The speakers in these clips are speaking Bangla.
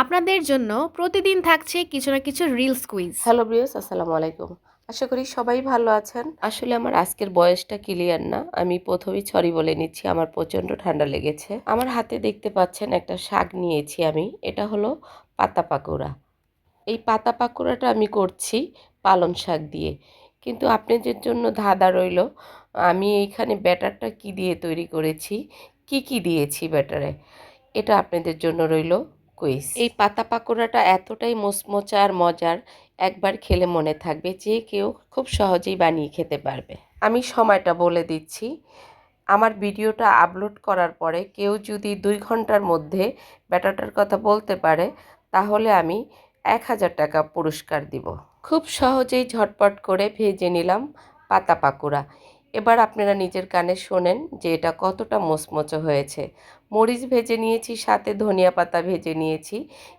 আপনাদের জন্য প্রতিদিন থাকছে কিছু না কিছু রিলস কুইজ হ্যালো ব্রিয়স আসসালামু আলাইকুম। আশা করি সবাই ভালো আছেন। আসলে আমার আজকের বয়সটা ক্লিয়ার না। আমি প্রথমেই ছড়ি বলে নিচ্ছি, আমার প্রচণ্ড ঠান্ডা লেগেছে। আমার হাতে দেখতে পাচ্ছেন একটা শাক নিয়েছি আমি, এটা হলো পাতা পাকোড়া। এই পাতা পাকোড়াটা আমি করছি পালং শাক দিয়ে। কিন্তু আপনাদের জন্য ধাঁধা রইল, আমি এইখানে ব্যাটারটা কি দিয়ে তৈরি করেছি, কি কি দিয়েছি ব্যাটারে, এটা আপনাদের জন্য রইল। কুইজ এই পাতা পাকোড়াটা এতটাই মোচমোচা আর মজার একবার খেলে মনে থাকবে যে কেউ খুব সহজেই বানিয়ে খেতে পারবে। আমি সময়টা বলে দিচ্ছি। আমার ভিডিওটা আপলোড করার পরে কেউ যদি দুই ঘণ্টার মধ্যে ব্যাটারটার কথা বলতে পারে তাহলে আমি এক হাজার টাকা পুরস্কার দিব। খুব সহজেই ঝটপট করে ভেজে নিলাম পাতা পাকুড়া। এবার আপনারা নিজের কানে শোনেন যে এটা কতটা মোচমোচো হয়েছে। মরিচ ভেজে নিয়েছি, সাথে ধনিয়া পাতা ভেজে নিয়েছি,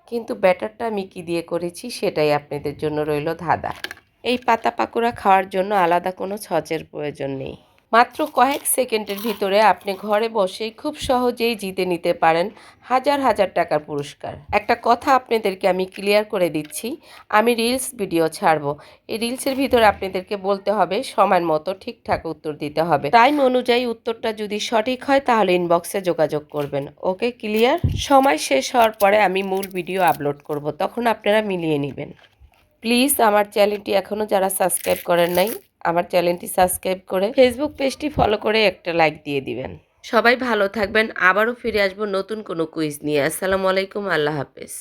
কিন্তু ব্যাটারটা আমি কী দিয়ে করেছি সেটাই আপনাদের জন্য রইল ধাঁধা। এই পাতা পাকুড়া খাওয়ার জন্য আলাদা কোনো ছচের প্রয়োজন নেই। মাত্র কয়েক সেকেন্ডের ভিতরে আপনি ঘরে বসেই খুব সহজেই জিতে নিতে পারেন হাজার হাজার টাকার পুরস্কার। একটা কথা আপনাদেরকে আমি ক্লিয়ার করে দিচ্ছি, আমি রিলস ভিডিও ছাড়বো। এই রিলসের ভিতরে আপনাদেরকে বলতে হবে, সময় মতো ঠিকঠাক উত্তর দিতে হবে। টাইম অনুযায়ী উত্তরটা যদি সঠিক হয়, তাহলে ইনবক্সে যোগাযোগ করবেন। ওকে ক্লিয়ার সময় শেষ হওয়ার পরে আমি মূল ভিডিও আপলোড করব, তখন আপনারা মিলিয়ে নেবেন। প্লিজ আমার চ্যানেলটি এখনও যারা সাবস্ক্রাইব করেন নাই আমার চ্যানেলটি সাবস্ক্রাইব করে ফেসবুক পেজটি ফলো করে একটা লাইক দিয়ে দিবেন। সবাই ভালো থাকবেন, আবারও ফিরে আসব নতুন কোনো কুইজ নিয়ে। আসসালামু আলাইকুম, আল্লাহ হাফেজ।